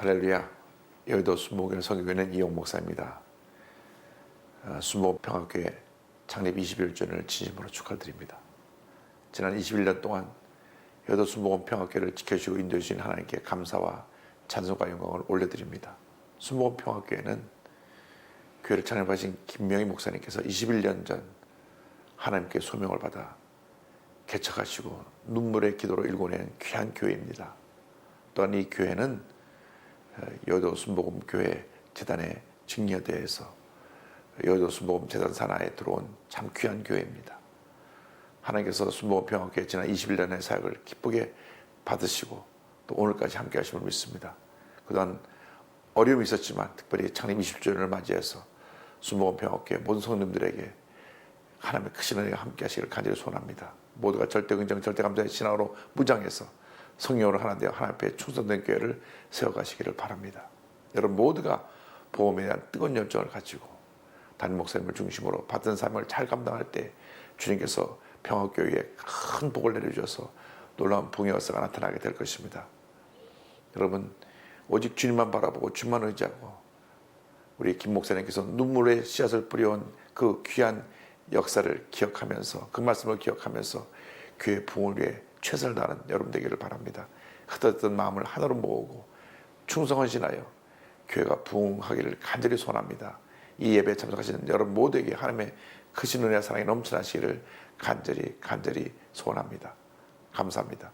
할렐루야. 여의도 순복교회 성교회는 이용 목사입니다. 어, 순복 평화교회 창립 21주년을 진심으로 축하드립니다. 지난 21년 동안 여의도 순복원 평화교회를 지켜주시고 인도해 주신 하나님께 감사와 찬송과 영광을 올려드립니다. 순복원 평화교회는 교회를 창립하신 김명희 목사님께서 21년 전 하나님께 소명을 받아 개척하시고 눈물의 기도로 일궈낸 귀한 교회입니다. 또한 이 교회는 어, 여의도 순복음 교회 재단의 증여대에서 여의도 순복음 재단 산하에 들어온 참 귀한 교회입니다. 하나님께서 순복음 평화교회 지난 21년의 사역을 기쁘게 받으시고 또 오늘까지 함께 하심을 믿습니다. 그동안 어려움이 있었지만 특별히 창립 20주년을 맞이해서 순복음 평화교회 모든 성도님들에게 하나님의 크신 은혜가 함께 하시기를 간절히 소원합니다. 모두가 절대 긍정, 절대 감사의 신앙으로 무장해서 성령으로 하나 되어 하나님 앞에 충성된 교회를 세워가시기를 바랍니다. 여러분 모두가 보험에 대한 뜨거운 열정을 가지고 담임 목사님을 중심으로 받은 사명을 잘 감당할 때 주님께서 평화교회에 큰 복을 내려주셔서 놀라운 붕의 역사가 나타나게 될 것입니다. 여러분 오직 주님만 바라보고 주님만 의지하고 우리 김 목사님께서 눈물의 씨앗을 뿌려온 그 귀한 역사를 기억하면서 그 말씀을 기억하면서 교회 부흥을 위해 최선을 다하는 여러분 되기를 바랍니다. 흩어졌던 마음을 하나로 모으고 충성헌신하여 교회가 부흥하기를 간절히 소원합니다. 이 예배에 참석하시는 여러분 모두에게 하나님의 크신 은혜와 사랑이 넘쳐나시기를 간절히 간절히 소원합니다. 감사합니다.